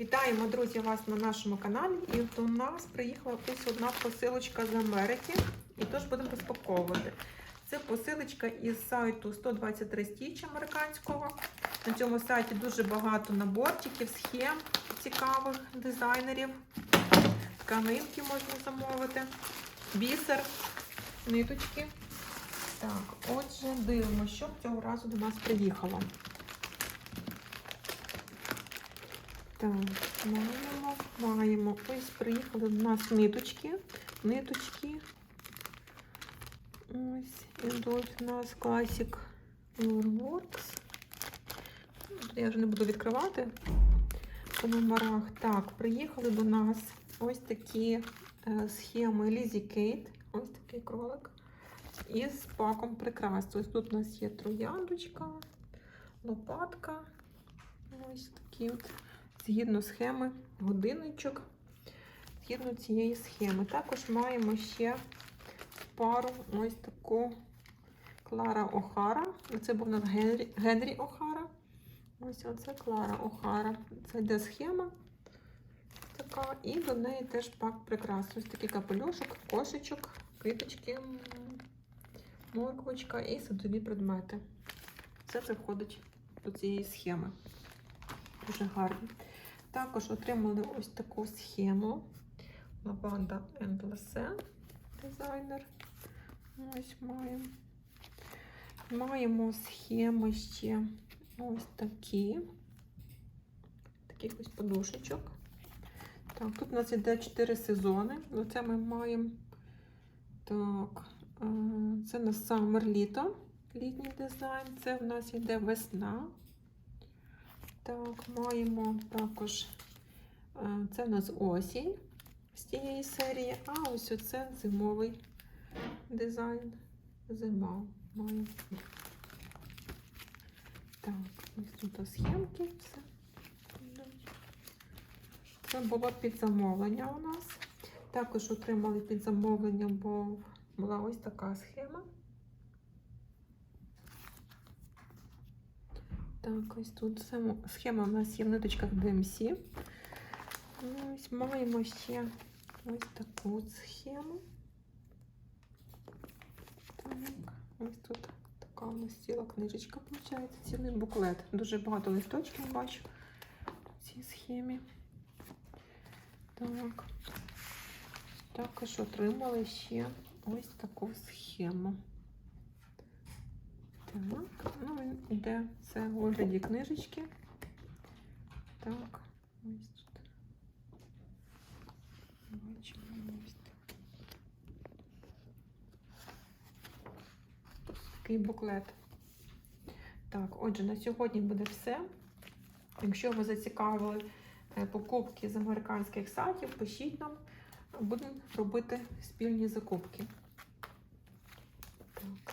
Вітаємо, друзі, вас на нашому каналі. І до нас приїхала ось одна посилочка з Америки. І тож будемо розпаковувати. Це посилочка із сайту 123 Stitch американського. На цьому сайті дуже багато наборчиків, схем цікавих дизайнерів. Тканинки можна замовити, бісер, ниточки. Так, отже, дивимося, що цього разу до нас приїхало. Так, маємо, маємо. Ось приїхали до нас ниточки. Ниточки. Ось ідуть у нас Classic Works. Я вже не буду відкривати по номерах. Так, приїхали до нас ось такі е, схеми Lizzy Kate. Ось такий кролик. Із паком прикрас. Ось тут у нас є трояндочка, лопатка. Ось такі от згідно схеми годинничок. Згідно цієї схеми. Також маємо ще пару ось таку Клара Охара. Це був у Генрі, Генрі Охара. Ось оце Клара Охара. Це йде схема. Така. І до неї теж пак прикрас. Ось такий капелюшок, кошечок, квіточки, морквочка і садові предмети. Все це входить до цієї схеми. Дуже гарні. Також отримали ось таку схему. Лаванда Endless дизайнер. Ось маємо. Маємо схеми ще ось такі. Таких ось подушечок. Так, тут у нас іде 4 сезони. Оце ми маємо. Так, е, це на Summer літо. Літній дизайн. Це в нас йде весна. Так, маємо також, е, це у нас осінь з цієї серії, а ось оце зимовий дизайн. Зима маємо. Так, ось тут схемки. Все. Це було під замовлення у нас. Також отримали під замовлення, бо була ось така схема. Так, ось тут схема, у нас є в ниточках DMC. Ось маємо ще ось таку схему. Так, ось тут така у нас ціла книжечка, виходить, цілий буклет. Дуже багато листочків бачу в цій схемі. Так. Також отримали ще ось таку схему. Так, ну він іде це в вигляді книжечки. Так, ось тут. Бачимо ось так. Такий буклет. Так, отже, на сьогодні буде все. Якщо ви зацікавили е, покупки з американських сайтів, пишіть нам, будемо робити спільні закупки. Так.